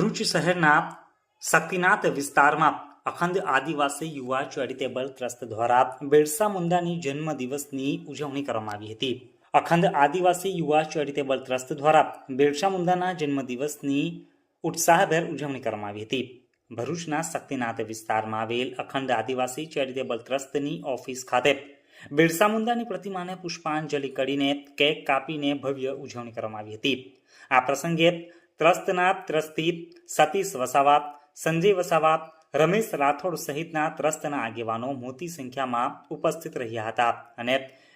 ભરૂચ શહેરના શક્તિનાથ વિસ્તારમાં અખંડ આદિવાસી યુવા ચેરિટેબલ ટ્રસ્ટ દ્વારા બિરસા મુંડાની જન્મ દિવસની ઉજવણી કરવામાં આવી હતી. અખંડ આદિવાસી યુવા ચેરિટેબલ ટ્રસ્ટ દ્વારા બિરસા મુંડાના જન્મદિવસની ઉત્સાહભેર ઉજવણી કરવામાં આવી હતી. ભરૂચના શક્તિનાથ વિસ્તારમાં આવેલ અખંડ આદિવાસી ચેરિટેબલ ટ્રસ્ટની ઓફિસ ખાતે બિરસા મુંડાની પ્રતિમાને પુષ્પાંજલિ કરીને કેક કાપીને ભવ્ય ઉજવણી કરવામાં આવી હતી. આ પ્રસંગે ટ્રસ્ટના ત્રસ્તી સતીશ વસાવા સંજય વસાવા રમેશ રાઠોડ સહિતના ત્રસ્તના આગેવાનો મોટી સંખ્યામાં ઉપસ્થિત રહ્યા હતા અને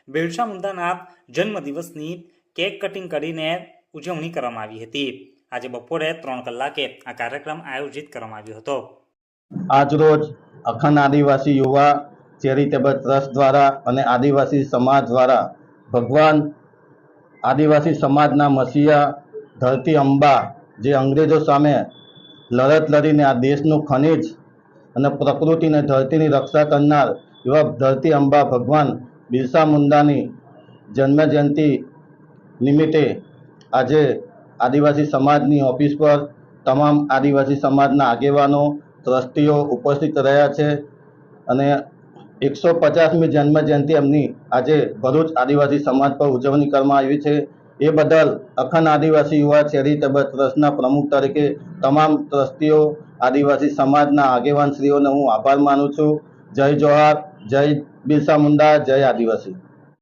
બિરસા મુંડાના જન્મદિવસની કેક કટિંગ કરીને ઉજવણી કરવામાં આવી હતી. આજે બપોરે ત્રણ કલાકે આ કાર્યક્રમ આયોજિત કરવામાં આવ્યો હતો. આજરોજ અખંડ આદિવાસી યુવા ચેરિટેબલ ટ્રસ્ટ દ્વારા અને આદિવાસી સમાજ દ્વારા ભગવાન આદિવાસી સમાજના મસીહા ધરતી અંબા, જે અંગ્રેજો સામે લડત લડીને આ દેશનું ખનિજ અને પ્રકૃતિને ધરતીની રક્ષા કરનાર એવા ધરતી અંબા ભગવાન બિરસા મુંડાની જન્મજયંતિ નિમિત્તે આજે આદિવાસી સમાજની ઓફિસ પર તમામ આદિવાસી સમાજના આગેવાનો, ટ્રસ્ટીઓ ઉપસ્થિત રહ્યા છે અને એકસો પચાસમી જન્મ જયંતિ એમની આજે ભરૂચ આદિવાસી સમાજ પર ઉજવણી કરવામાં આવી છે. એ બદલ અખંડ આદિવાસી યુવા ચેરિટેબલ ટ્રસ્ટના પ્રમુખ તરીકે તમામ ટ્રસ્ટીઓ, આદિવાસી સમાજના આગેવાનશ્રીઓનો હું આભાર માનું છું. જય જોહાર, જય બિરસા મુંડા, જય આદિવાસી.